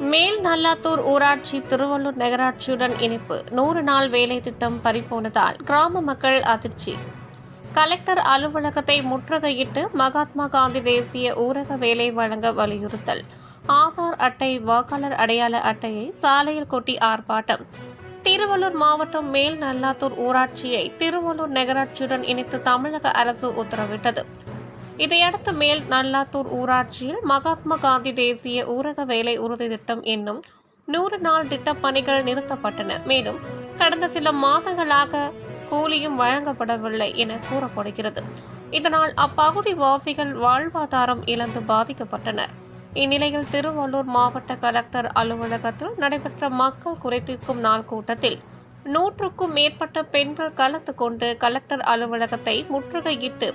மேல் நல்லாத்தூர் ஊராட்சி திருவள்ளூர் நகராட்சியுடன் இணைப்பு. நூறு நாள் வேலை திட்டம் பறிபோனதால் கிராம மக்கள் அதிர்ச்சி. கலெக்டர் அலுவலகத்தை முற்றுகையிட்டு மகாத்மா காந்தி தேசிய ஊரக வேலை வழங்க வலியுறுத்தல். ஆதார் அட்டை வாக்காளர் அடையாள அட்டையை சாலையில் கொட்டி ஆர்ப்பாட்டம். திருவள்ளூர் மாவட்டம் மேல் நல்லாத்தூர் ஊராட்சியை திருவள்ளூர் நகராட்சியுடன் இணைத்து தமிழக அரசு உத்தரவிட்டது. இதையடுத்து மேல் நல்லாத்தூர் ஊராட்சியில் மகாத்மா காந்தி தேசிய ஊரக வேலை உறுதி திட்டம் என்னும் நூறு நாள் திட்டப் பணிகள் நிறுத்தப்பட்டன. மேலும் கடந்த சில மாதங்களாக கூலியும் வழங்கப்படவில்லை என கூறப்படுகிறது. இதனால் அப்பகுதி வாசிகள் வாழ்வாதாரம் இழந்து பாதிக்கப்பட்டனர். இந்நிலையில் திருவள்ளூர் மாவட்ட கலெக்டர் அலுவலகத்தில் நடைபெற்ற மக்கள் குறைதீர்க்கும் நாள் கூட்டத்தில் நூற்றுக்கும் மேற்பட்ட பெண்கள் கலந்து கொண்டு கலெக்டர் அலுவலகத்தை முற்றுகையிட்டு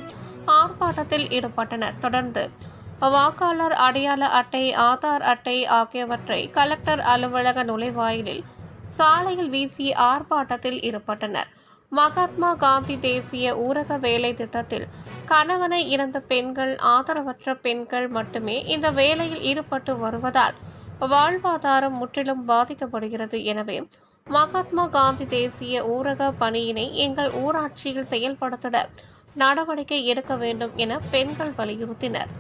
ஆர்ப்பாட்டத்தில் ஈடுபட்டனர். தொடர்ந்து வாக்காளர் அடையாள அட்டை ஆதார் அட்டை ஆகியவற்றை கலெக்டர் அலுவலக நுழைவாயிலில் சாலையில் வீசி ஆர்ப்பாட்டத்தில் ஈடுபட்டனர். மகாத்மா காந்தி தேசிய ஊரக வேலை திட்டத்தில் கணவனை இறந்த பெண்கள் ஆதரவற்ற பெண்கள் மட்டுமே இந்த வேலையில் ஈடுபட்டு வருவதால் வாழ்வாதாரம் முற்றிலும் பாதிக்கப்படுகிறது. எனவே மகாத்மா காந்தி தேசிய ஊரக பணியினை எங்கள் ஊராட்சியில் செயல்படுத்திட நடவடிக்கை எடுக்க வேண்டும் என பெண்கள் வலியுறுத்தினர்.